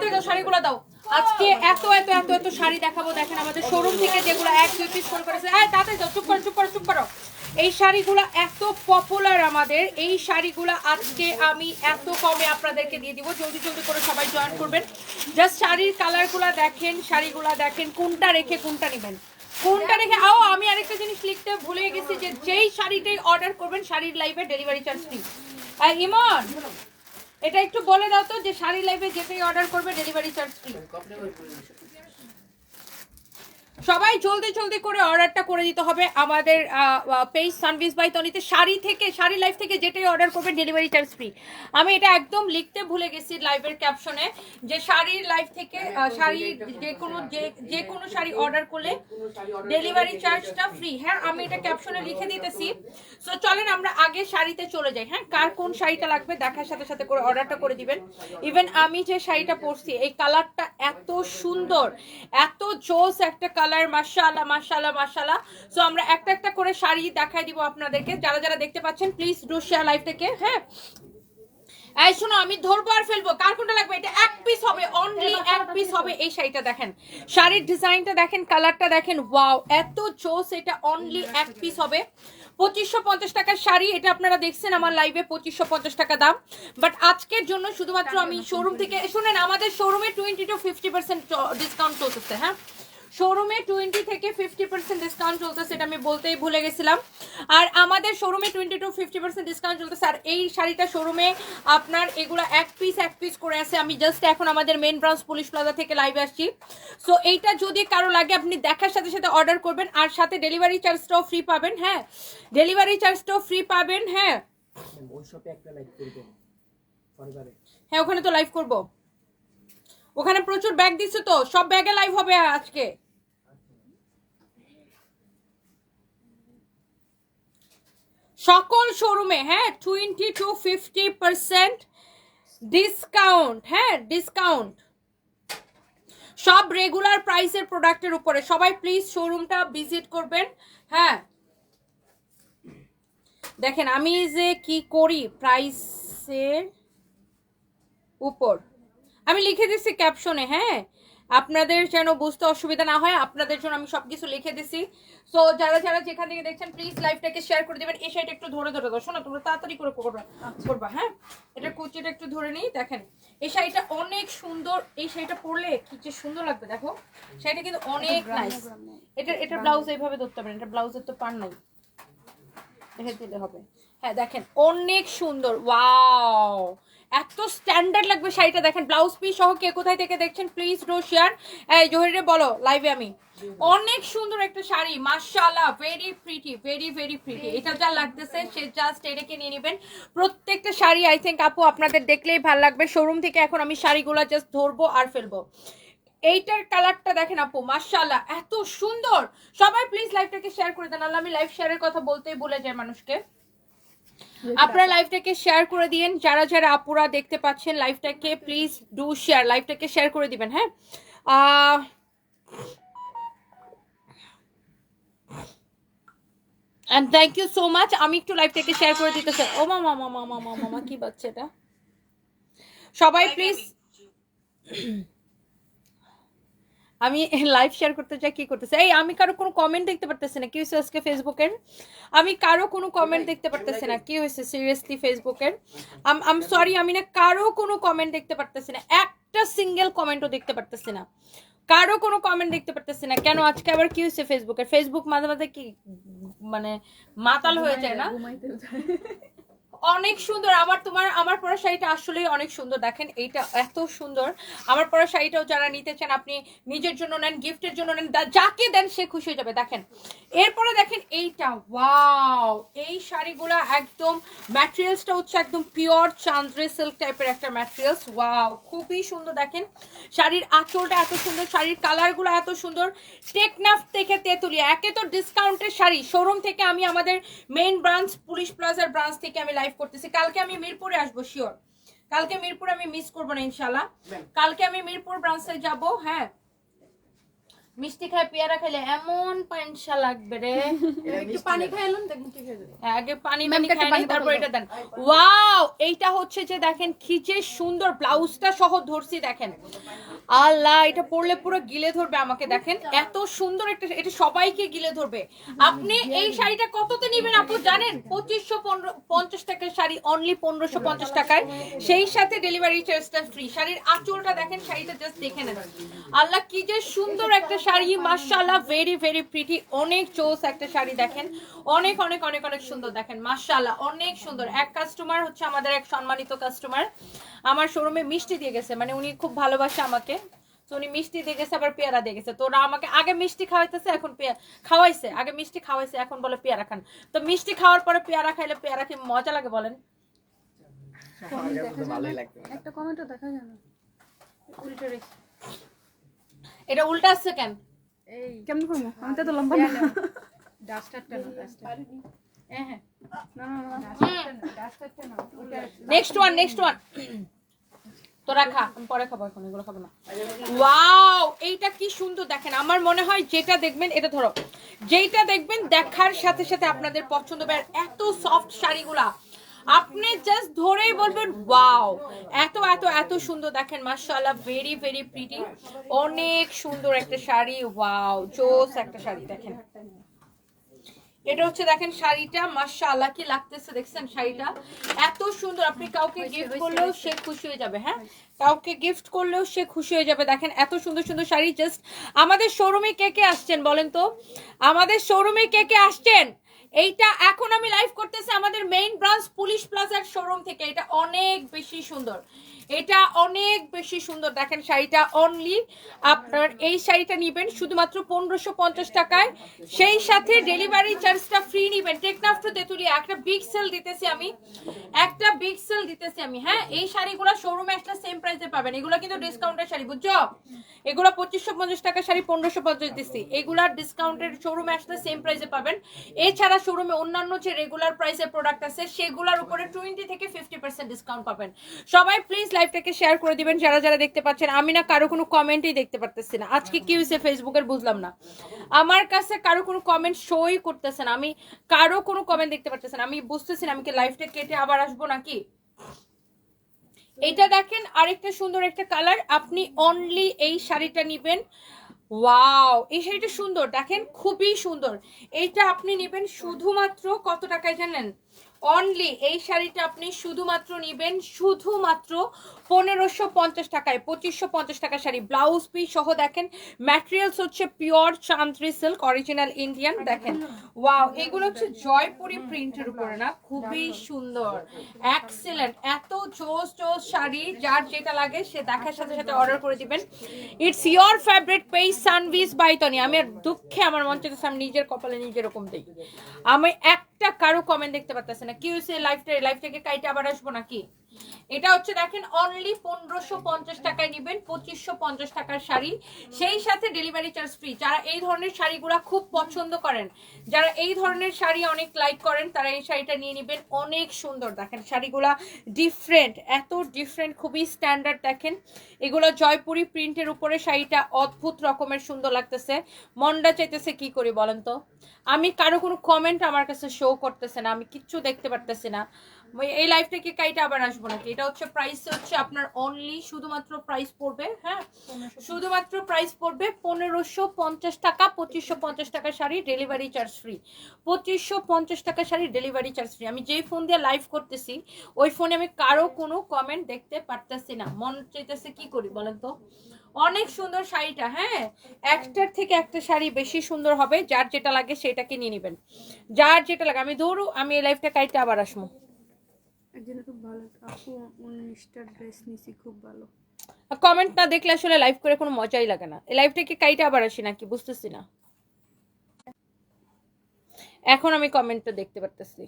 তাড়াতাড়ি শাড়িগুলো দাও। আজকে এত এত এত এত শাড়ি দেখাবো, দেখেন আমাদের শোরুম থেকে যেগুলো এক, দুই পিস করে করেছে হ্যাঁ চুপ করো চুপ করো চুপ করো। এই শাড়িগুলো এত পপুলার আমাদের। এই শাড়িগুলো আজকে আমি এত কমে আপনাদেরকে দিয়ে দিব। জলদি জলদি করে সবাই জয়েন করবেন। জাস্ট শাড়ির কালারগুলো দেখেন, শাড়িগুলো দেখেন, কোনটা রেখে কোনটা নেবেন। কোনটা রেখে, আও, আমি আরেকটা জিনিস লিখতে ভুলে গেছি যে যেই শাড়িটাই অর্ডার করবেন, শাড়ির লাইভে ডেলিভারি চার্জ ফ্রি ইমন! এটা একটু বলে দাও তো যে শাড়ি লাইভে যেতেই অর্ডার করবে ডেলিভারি চার্জ ফ্রি সবাই জলদি জলদি করে অর্ডারটা করে দিতে হবে। আমাদের পেজ সার্ভিস বাই তনিতে শাড়ি থেকে, শাড়ি লাইফ থেকে যেটাই অর্ডার করবে ডেলিভারি চার্জ ফ্রি আমি এটা একদম লিখতে ভুলে গেছি লাইভের ক্যাপশনে যে শাড়ির লাইফ থেকে শাড়ি যে কোনো যে কোনো শাড়ি অর্ডার করলে ডেলিভারি চার্জটা ফ্রি হ্যাঁ আমি এটা ক্যাপশনে লিখে দিতেছি। সো চলেন আমরা আগে শাড়িতে চলে যাই। হ্যাঁ কার কোন শাড়িটা লাগবে দেখার সাথে সাথে করে অর্ডারটা করে দিবেন। ইভেন আমি যে শাড়িটা পরছি, এই কালারটা এত সুন্দর, এত জোস একটা কালার মাশাআল্লাহ মাশাআল্লাহ মাশাআল্লাহ সো আমরা একটা একটা করে শাড়ি দেখাই দিব আপনাদেরকে। যারা যারা দেখতে পাচ্ছেন প্লিজ ডু শেয়ার লাইভ থেকে হ্যাঁ? এই শোনো আমি ধরবো আর ফেলব। কার কোনটা লাগবে? এটা এক পিস হবে অনলি এক পিস হবে এই শাড়িটা দেখেন। শাড়ির ডিজাইনটা দেখেন কালারটা দেখেন ওয়াও এত জোস এটা অনলি এক পিস হবে। পঁচিশশো পঞ্চাশ টাকার শাড়ি এটা আপনারা দেখছেন আমার লাইভে পঁচিশশো পঞ্চাশ টাকা দাম। বাট আজকের জন্য শুধুমাত্র আমি শোরুম থেকে শুনেন আমাদের শোরুমে twenty to fifty percent discount চলতেছে হ্যাঁ? শোরুমে টোয়েন্টি থেকে ফিফটি পার্সেন্ট ডিসকাউন্ট চলতেছে, এটা আমি বলতেই ভুলে গেছিলাম। আর আমাদের শোরুমে twenty to fifty percent discount চলতেছে, আর এই শাড়িটা শোরুমে আপনার এগুলো এক পিস এক পিস করে আছে। আমি জাস্ট এখন আমাদের মেন ব্রাঞ্চ পুলিশ প্লাজা থেকে লাইভে আসছি। সো এইটা যদি কারও লাগে, আপনি দেখার সাথে সাথে অর্ডার করবেন, আর সাথে ডেলিভারি চার্জটাও ফ্রি পাবেন হ্যাঁ? ডেলিভারি চার্জটাও ফ্রি পাবেন হ্যাঁ? হ্যাঁ ওখানে তো লাইভ করব। ওখানে প্রচুর ব্যাগ দিচ্ছে তো, সব ব্যাগে লাইভ হবে আজকে। সকল শোরুমে হ্যাঁ twenty to fifty percent discount হ্যাঁ ডিসকাউন্ট সব রেগুলার প্রাইসের প্রোডাক্টের উপরে। সবাই প্লিজ শোরুমটা ভিজিট করবেন হ্যাঁ। দেখেন, আমি যে কি করি প্রাইসের উপর। আমি লিখে দিচ্ছি ক্যাপশনে হ্যাঁ। আপনাদের যেন বুঝতে অসুবিধা না হয় আপনাদের জন্য আমি সবকিছু লিখে দিছি। সো যারা যারা যেখান থেকে দেখছেন প্লিজ লাইভটাকে শেয়ার করে দেবেন। এই শাড়িটা একটু ধরে ধরে দাও। শোনো তোমরা তাড়াতাড়ি করে করবা করবা হ্যাঁ? এটা কুচিটা একটু ধরে নিই দেখেন। এই শাড়িটা অনেক সুন্দর। এই শাড়িটা পরলে কি যে সুন্দর লাগবে দেখো। শাড়িটা কিন্তু অনেক নাইস এটা এটা ব্লাউজ এইভাবে ধরতে পারেন। এটা ব্লাউজের তো পার নাই। রেখে দিলে হবে। হ্যাঁ দেখেন অনেক সুন্দর। ওয়াও এত স্ট্যান্ডার্ড লাগবে শাড়িটা দেখেন ব্লাউজ পিস সহ কে কোথায় থেকে দেখছেন প্লিজ ডো শেয়ার এই জহিরে বলো লাইভে আমি। অনেক সুন্দর একটা শাড়ি মাশাআল্লাহ very pretty very very pretty এটা যা লাগতেছে সে জাস্ট এটাকে নিয়ে নেবেন। প্রত্যেকটা শাড়ি আই থিঙ্ক আপু আপনাদের দেখলেই ভালো লাগবে। শোরুম থেকে এখন আমি শাড়িগুলো জাস্ট ধরবো আর ফেলব। এইটার কালারটা দেখেন আপু মাশাআল্লাহ এত সুন্দর। সবাই প্লিজ লাইভটাকে শেয়ার করে দেন। নাহলে আমি লাইভ শেয়ারের কথা বলতেই বলে যাই মানুষকে। আপনারা লাইভটাকে শেয়ার করে দিয়েন। যারা যারা আপুরা দেখতে পাচ্ছেন লাইভটাকে প্লিজ ডু শেয়ার লাইভটাকে শেয়ার করে দিবেন হ্যাঁ? Ah, thank you so much আমি একটু লাইভটাকে শেয়ার করে দিতে চাই। ও মামা মামা মামা মামা কি বাচ্চাটা সবাই প্লিজ আমি লাইভ শেয়ার করতে চাই কি করতেছে? এই আমি কারও কোনো কমেন্ট দেখতে পারতেছি না। কি হয়েছে আজকে ফেসবুকের আমি কারও কোনো কমেন্ট দেখতে পারতেছি না। কি হয়েছে সিরিয়াসলি ফেসবুকের আম সরি আমি না কারও কোনো কমেন্ট দেখতে পারতেছি না। একটা সিঙ্গেল কমেন্টও দেখতে পারতেছি না। কারও কোনো কমেন্ট দেখতে পারতেছি না। কেন? আজকে আবার কি হয়েছে ফেসবুকের ফেসবুক মাঝে মাঝে কি মানে মাতাল হয়ে যায় না? অনেক সুন্দর। আমার তোমার, আমার পরা শাড়িটা আসলেই অনেক সুন্দর। দেখেন, এইটা এত সুন্দর। আমার পরা শাড়িটাও যারা নিতে চান, আপনি নিজের জন্য নেন গিফটের জন্য নেন যাকে দেন সে খুশি হয়ে যাবে। দেখেন, এরপরে দেখেন এইটা ওয়াও এই শাড়িগুলো একদম ম্যাটেরিয়ালসটা হচ্ছে একদম পিওর চান্দ্রে সিল্ক টাইপের একটা ম্যাটেরিয়ালস ওয়াও খুবই সুন্দর। দেখেন, শাড়ির আঁচলটা এত সুন্দর, শাড়ির কালারগুলো এত সুন্দর। টেকনাফ থেকে তেঁতুলিয়া, একে তো ডিসকাউন্টের শাড়ি। শোরুম থেকে আমি আমাদের মেইন ব্রাঞ্চ পুলিশ প্লাজার ব্রাঞ্চ থেকে আমি লাইভ করতেছি। কালকে আমি মিরপুরে আসব শিওর কালকে মিরপুর আমি মিস করব না ইনশাল্লাহ কালকে আমি মিরপুর ব্রাঞ্চে যাব হ্যাঁ। মিষ্টি খায় পেয়ারা খেলে এমন পানসা লাগবে রে। একটু পানি খাইলুন দেখুন ঠিক হয়ে যাবে আগে পানি একটা খাই তারপর এটা দেন। ওয়াও এইটা হচ্ছে যে দেখেন কি যে সুন্দর ব্লাউজটা সহ ধরছি দেখেন। আল্লাহ এটা পরলে পুরো গিলে ধরবে আমাকে দেখেন। এত সুন্দর একটা এটা সবাইকে গিলে ধরবে। আপনি এই শাড়িটা কততে নেবেন আপু জানেন? পঁচিশশো পনেরো পঞ্চাশ টাকার শাড়ি অনলি পনেরোশো পঞ্চাশ টাকায়। সেই সাথে ডেলিভারি চার্জটা ফ্রি শাড়ির আঁচলটা দেখেন শাড়িটা জাস্ট দেখে নেন। আল্লাহ কি যে সুন্দর একটা শাড়ি মাশাআল্লাহ ভেরি ভেরি প্রিটি অনেক চোস একটা শাড়ি দেখেন। অনেক অনেক অনেক অনেক সুন্দর দেখেন মাশাআল্লাহ অনেক সুন্দর। এক কাস্টমার হচ্ছে আমাদের এক সম্মানিত কাস্টমার আমার শোরুমে মিষ্টি দিয়ে গেছে মানে উনি খুব ভালোবাসে আমাকে। তো উনি মিষ্টি দিয়ে গেছে আবার পেয়ারা দিয়ে গেছে। তো ওরা আমাকে আগে মিষ্টি খাওয়াইতেছে এখন পেয়ারা খাওয়াইছে আগে মিষ্টি খাওয়াইছে এখন বলে পেয়ারা খান। তো মিষ্টি খাওয়ার পরে পেয়ারা খাইলে পেয়ারা কি মজা লাগে বলেন। একটা কমেন্টও দেখা যায় না। উল্টো রেখে। এটা উল্টা আসছে কেন? এই। কেমন করব আমি তো লম্বা না ডাস্টারটা না ডাস্টার হ্যাঁ হ্যাঁ। না না না নেক্সট ওয়ান নেক্সট ওয়ান তোরা খা আমি পরে খাব এখন এগুলো খাব না। ওয়াও এইটা কি সুন্দর দেখেন আমার মনে হয় যেটা দেখবেন এটা ধরো। যেইটা দেখবেন দেখার সাথে সাথে আপনাদের পছন্দ এত সফট শাড়িগুলা। আপনি জাস্ট ধরেই বলবেন ওয়াও এত এত এত সুন্দর দেখেন মাশাআল্লাহ ভেরি ভেরি প্রিটি অনেক সুন্দর একটা শাড়ি ওয়াও জোস একটা শাড়ি দেখেন। এটা হচ্ছে দেখেন শাড়িটা মাশাআল্লাহ কি লাগতেছে দেখছেন শাড়িটা? এত সুন্দর আপনি কাউকে গিফট করলেও সে খুশি হয়ে যাবে হ্যাঁ? কাউকে গিফট করলেও সে খুশি হয়ে যাবে দেখেন এত সুন্দর সুন্দর শাড়ি জাস্ট আমাদের শোরুমে কে কে আসছেন বলেন তো? আমাদের শোরুমে কে কে আসছেন? এইটা এখন আমি লাইভ করতেছি আমাদের মেইন ব্রাঞ্চ পুলিশ প্লাজার শোরুম থেকে। এটা অনেক বেশি সুন্দর। এটা অনেক বেশি সুন্দর। দেখেন শাড়িটা অনলি আপনার এই শাড়িটা নিবেন শুধুমাত্র পনেরোশো পঞ্চাশ টাকায়। সেই সাথে ডেলিভারি চার্জটা ফ্রি নিবেন। টেকনাফ টু একটা বিগ সেল দিতেছি আমি। একটা বিগ সেল দিতেছি আমি হ্যাঁ? এই শাড়িগুলো শোরুমে একটা সেম প্রাইসে পাবেন। এগুলো কিন্তু ডিসকাউন্টের শাড়ি, বুঝছ? এগুলো পঁচিশশো পঞ্চাশ টাকা শাড়ি, পনেরোশো পঞ্চাশ দিচ্ছি এগুলা ডিসকাউন্টের শোরুমে আসলে সেম প্রাইসে পাবেন। এছাড়া শোরুমে অন্যান্য যে রেগুলার প্রাইসের প্রোডাক্ট আছে, সেগুলোর উপরে টোয়েন্টি থেকে ফিফটি পার্সেন্ট ডিসকাউন্ট পাবেন। সবাই প্লিজ লাইভটাকে শেয়ার করে দিবেন, যারা যারা দেখতে পাচ্ছেন। আমি না কারও কোনো কমেন্টই দেখতে পারতেছি না। আজকে কি হয়েছে ফেসবুকের বুঝলাম না। আমার কাছে কারও কোনো কমেন্ট শোই করতেছে না। আমি কারও কোনো কমেন্ট দেখতে পারতেছি না। আমি বুঝতেছি না, আমি কি লাইভটা কেটে আবার আসব নাকি? এটা দেখেন আরেকটা সুন্দর একটা কালার আপনি অনলি এই শাড়িটা নিবেন। ওয়াও এই শাড়িটা সুন্দর। দেখেন খুবই সুন্দর। এইটা আপনি নেবেন শুধুমাত্র কত টাকায় জানেন? অনলি এই শাড়িটা আপনি শুধুমাত্র নেবেন শুধুমাত্র পনেরোশো পঞ্চাশ টাকায় পঁচিশশো পঞ্চাশ টাকা শাড়ি। ব্লাউজ পিস সহ দেখেন ম্যাটেরিয়ালস হচ্ছে pure Chanderi silk original Indian দেখেন। ওয়াও এগুলো হচ্ছে জয়পুরি প্রিন্টের উপরে না খুবই সুন্দর। এক্সেলেন্ট এত জোস জোস শাড়ি যার যেটা লাগে সে দেখার সাথে সাথে অর্ডার করে দিবেন। ইটস ইয়োর ফেভারিট পেজ সানভিস বাইতনি আমি আর দুঃখে আমার মন চাইতেছে আমি নিজের কপালে নিজে এরকম দিই। আমি একটা কারও কমেন্ট দেখতে পারতেছে না। কি হয়েছে লাইফটা লাইফটাকে কাইটে আবার আসব নাকি? এটা হচ্ছে দেখেন অনলি পনেরোশো পঞ্চাশ টাকায় নেবেন, পঁচিশশো পঞ্চাশ টাকার শাড়ি। সেই সাথে ডেলিভারি চার্জ ফ্রি যারা এই ধরনের শাড়িগুলা খুব পছন্দ করেন, যারা এই ধরনের শাড়ি অনেক লাইক করেন, তারা এই শাড়িটা নিয়ে নেবেন। অনেক সুন্দর। দেখেন, শাড়িগুলা ডিফারেন্ট এত ডিফারেন্ট খুবই স্ট্যান্ডার্ড দেখেন। এগুলো জয়পুরি প্রিন্টের উপরে শাড়িটা অদ্ভুত রকমের সুন্দর লাগতেছে। মনটা চাইতেছে কি করি বলেন তো? আমি কারও কোনো কমেন্ট আমার কাছে শো করতেছে না, আমি কিচ্ছু দেখতে পারতেছি না। এই লাইফ থেকে কাইটা আবার আসব নাকি? এটা হচ্ছে প্রাইস হচ্ছে আপনার অনলি শুধুমাত্র প্রাইস পড়বে হ্যাঁ? শুধুমাত্র প্রাইস পড়বে পনেরোশো পঞ্চাশ টাকা পঁচিশশো পঞ্চাশ টাকা শাড়ি ডেলিভারি চার্জ ফ্রি পঁচিশশো পঞ্চাশ টাকা শাড়ি ডেলিভারি চার্জ ফ্রি আমি যেই ফোন দিয়ে লাইভ করতেছি ওই ফোনে আমি কারও কোনো কমেন্ট দেখতে পারতেছি না। মন চাইতেছে কি করি বলেন তো? অনেক সুন্দর শাড়িটা হ্যাঁ? একটার থেকে একটা শাড়ি বেশি সুন্দর হবে যার যেটা লাগে সেটাকে নিয়ে নেবেন। যার যেটা লাগে আমি দৌড়ু আমি এই লাইফটা কাইটা আবার আসব। একজনে খুব ভালো। আপু উনিশটা ড্রেস নিছি খুব ভালো। কমেন্ট না দেখলে আসলে লাইভ করে কোনো মজাই লাগে না। এই লাইভটাকে কাইটা আবার আসি নাকি বুঝতেছি না। এখন আমি কমেন্টটা দেখতে পারতেছি।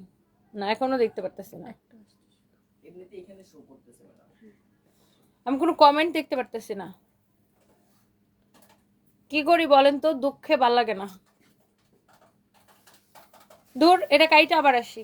না এখনও দেখতে পারতেছি না। এমনিতে এখানে শো করতেছে ম্যাডাম আমি কোনো কমেন্ট দেখতে পারতেছি না। কি করি বলেন তো? দুঃখে ভালো লাগে না। দূর এটা কাইটা আবার আসি।